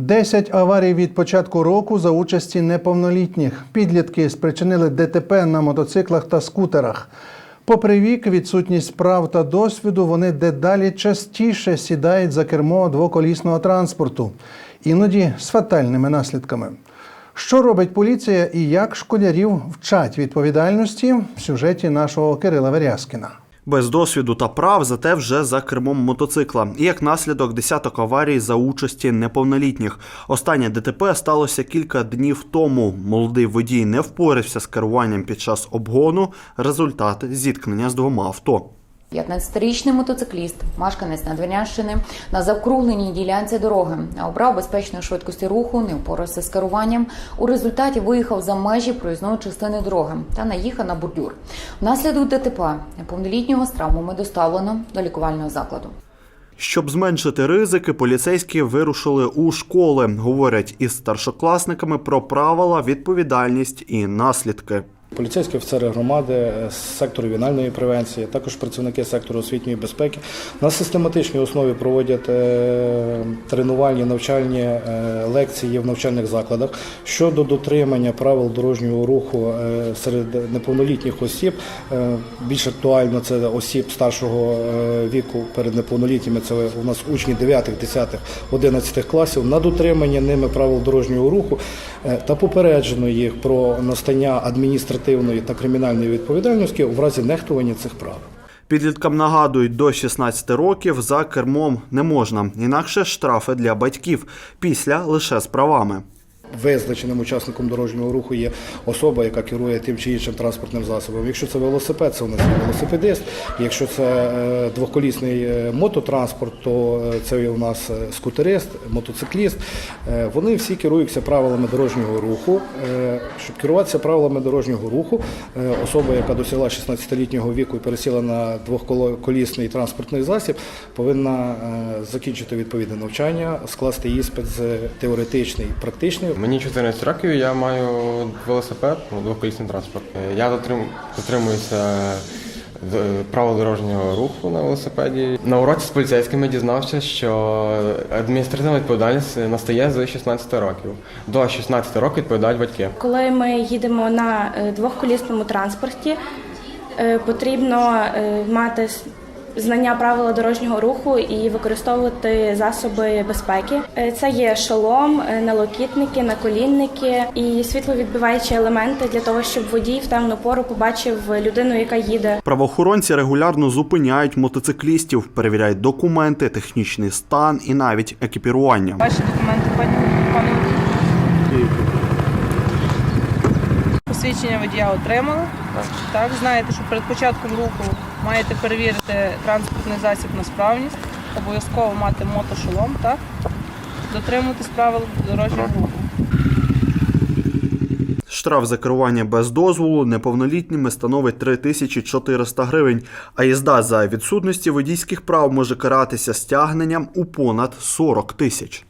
Десять аварій від початку року за участі неповнолітніх. Підлітки спричинили ДТП на мотоциклах та скутерах. Попри вік, відсутність прав та досвіду, вони дедалі частіше сідають за кермо двоколісного транспорту, іноді з фатальними наслідками. Що робить поліція і як школярів вчать відповідальності в сюжеті нашого Кирила Верязкіна. Без досвіду та прав, зате вже за кермом мотоцикла. І як наслідок десяток аварій за участі неповнолітніх. Останнє ДТП сталося кілька днів тому. Молодий водій не впорався з керуванням під час обгону. Результат зіткнення з двома авто. 15-річний мотоцикліст, мешканець Надвірнянщини, на завкругленій ділянці дороги обрав безпечної швидкості руху, не впорався з керуванням. У результаті виїхав за межі проїзної частини дороги та наїхав на бордюр. Внаслідок ДТП неповнолітнього з травмами доставлено до лікувального закладу. Щоб зменшити ризики, поліцейські вирушили у школи. Говорять із старшокласниками про правила, відповідальність і наслідки. Поліцейські офіцери громади е, з сектору вінальної превенції, також працівники сектору освітньої безпеки на систематичній основі проводять е, тренувальні навчальні е, лекції в навчальних закладах щодо дотримання правил дорожнього руху серед неповнолітніх осіб. Більш актуально це осіб старшого віку перед неповнолітніми. Це у нас учні 9, 10, 11 класів на дотримання ними правил дорожнього руху та попереджено їх про настання адміністративної та кримінальної відповідальності у разі нехтування цих прав. Підліткам нагадують, до 16 років за кермом не можна, інакше штрафи для батьків, після лише з правами. Визначеним учасником дорожнього руху є особа, яка керує тим чи іншим транспортним засобом. Якщо це велосипед, це у нас є велосипедист. Якщо це е, двоколісний е, мототранспорт, то е, це у нас скутерист, мотоцикліст. Вони всі керуються правилами дорожнього руху. Щоб керуватися правилами дорожнього руху, особа, яка досягла 16-літнього віку і пересіла на двохколісний транспортний засіб, повинна закінчити відповідне навчання, скласти іспит з теоретичний практичний. Мені 14 років, я маю велосипед, двоколісний транспорт. Я дотрим- дотримуюся е, правил дорожнього руху на велосипеді. На уроці з поліцейськими дізнався, що адміністративна відповідальність настає з 16 років. До 16 років відповідають батьки. Коли ми їдемо на е, двохколісному транспорті, е, потрібно мати знання правила дорожнього руху і використовувати засоби безпеки. Е, Це є шолом, е, налокітники, наколінники і світловідбиваючі елементи для того, щоб водій в темну пору побачив людину, яка їде. Правоохоронці регулярно зупиняють мотоциклістів, перевіряють документи, технічний стан і навіть екіпірування. Ваші документи, пані Посвідчення водія отримали. Так. знаєте, що перед початком руху маєте перевірити транспортний засіб на справність, обов'язково мати мотошолом, так? Дотримуватись правил дорожнього руху. Штраф за керування без дозволу неповнолітніми становить 3400 гривень, а їзда за відсутності водійських прав може каратися стягненням у понад 40 тисяч.